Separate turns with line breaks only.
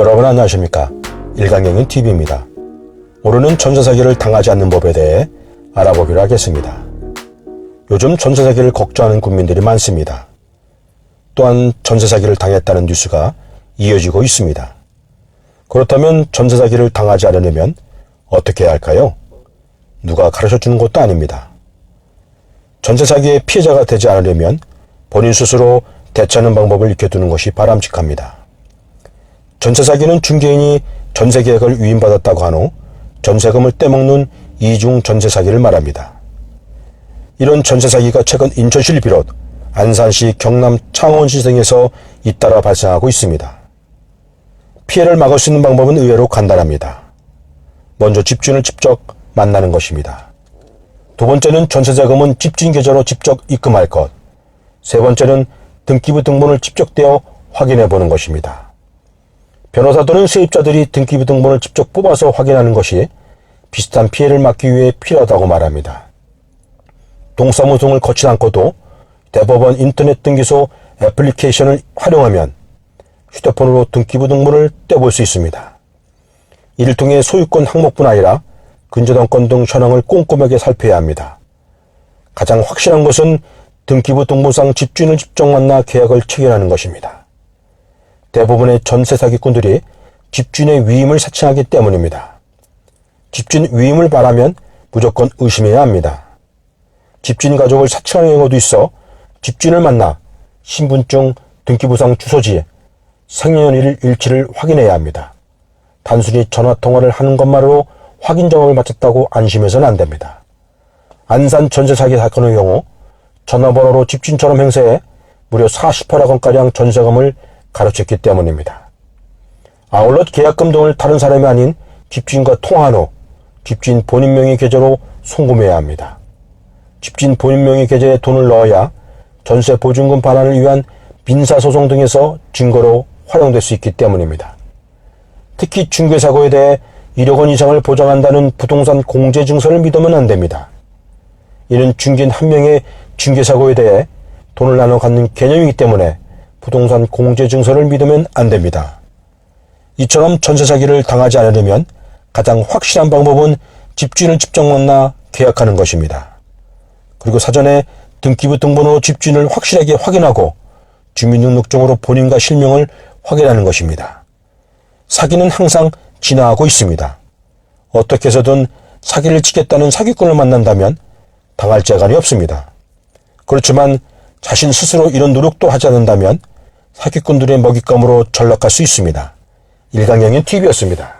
여러분 안녕하십니까? 일강경인 TV입니다. 오늘은 전세사기를 당하지 않는 법에 대해 알아보기로 하겠습니다. 요즘 전세사기를 걱정하는 국민들이 많습니다. 또한 전세사기를 당했다는 뉴스가 이어지고 있습니다. 그렇다면 전세사기를 당하지 않으려면 어떻게 해야 할까요? 누가 가르쳐 주는 것도 아닙니다. 전세사기의 피해자가 되지 않으려면 본인 스스로 대처하는 방법을 익혀두는 것이 바람직합니다. 전세 사기는 중개인이 전세 계약을 위임받았다고 한 후 전세금을 떼먹는 이중 전세 사기를 말합니다. 이런 전세 사기가 최근 인천시를 비롯 안산시, 경남, 창원시 등에서 잇따라 발생하고 있습니다. 피해를 막을 수 있는 방법은 의외로 간단합니다. 먼저 집주인을 직접 만나는 것입니다. 두 번째는 전세자금은 집주인 계좌로 직접 입금할 것. 세 번째는 등기부 등본을 직접 떼어 확인해 보는 것입니다. 변호사 또는 세입자들이 등기부 등본을 직접 뽑아서 확인하는 것이 비슷한 피해를 막기 위해 필요하다고 말합니다. 동사무 등을 거치지 않고도 대법원 인터넷 등기소 애플리케이션을 활용하면 휴대폰으로 등기부 등본을 떼볼 수 있습니다. 이를 통해 소유권 항목뿐 아니라 근저당권 등 현황을 꼼꼼하게 살펴야 합니다. 가장 확실한 것은 등기부 등본상 집주인을 직접 만나 계약을 체결하는 것입니다. 대부분의 전세 사기꾼들이 집주인의 위임을 사칭하기 때문입니다. 집주인 위임을 바라면 무조건 의심해야 합니다. 집주인 가족을 사칭하는 경우도 있어 집주인을 만나 신분증, 등기부상 주소지, 생년일 일치를 확인해야 합니다. 단순히 전화 통화를 하는 것만으로 확인 작업을 마쳤다고 안심해서는 안 됩니다. 안산 전세 사기 사건의 경우 전화번호로 집주인처럼 행세해 무려 48억 원가량 전세금을 가로챘기 때문입니다. 아울러 계약금 등을 다른 사람이 아닌 집주인과 통화한 후 집주인 본인 명의 계좌로 송금해야 합니다. 집주인 본인 명의 계좌에 돈을 넣어야 전세 보증금 반환을 위한 민사소송 등에서 증거로 활용될 수 있기 때문입니다. 특히 중개사고에 대해 1억 원 이상을 보장한다는 부동산 공제 증서를 믿으면 안 됩니다. 이는 중개인 한 명의 중개사고에 대해 돈을 나눠 갖는 개념이기 때문에 부동산 공제 증서를 믿으면 안 됩니다. 이처럼 전세 사기를 당하지 않으려면 가장 확실한 방법은 집주인을 직접 만나 계약하는 것입니다. 그리고 사전에 등기부 등본으로 집주인을 확실하게 확인하고 주민등록증으로 본인과 실명을 확인하는 것입니다. 사기는 항상 진화하고 있습니다. 어떻게 해서든 사기를 치겠다는 사기꾼을 만난다면 당할 재간이 없습니다. 그렇지만 자신 스스로 이런 노력도 하지 않는다면 사기꾼들의 먹잇감으로 전락할 수 있습니다. 일강영인 TV였습니다.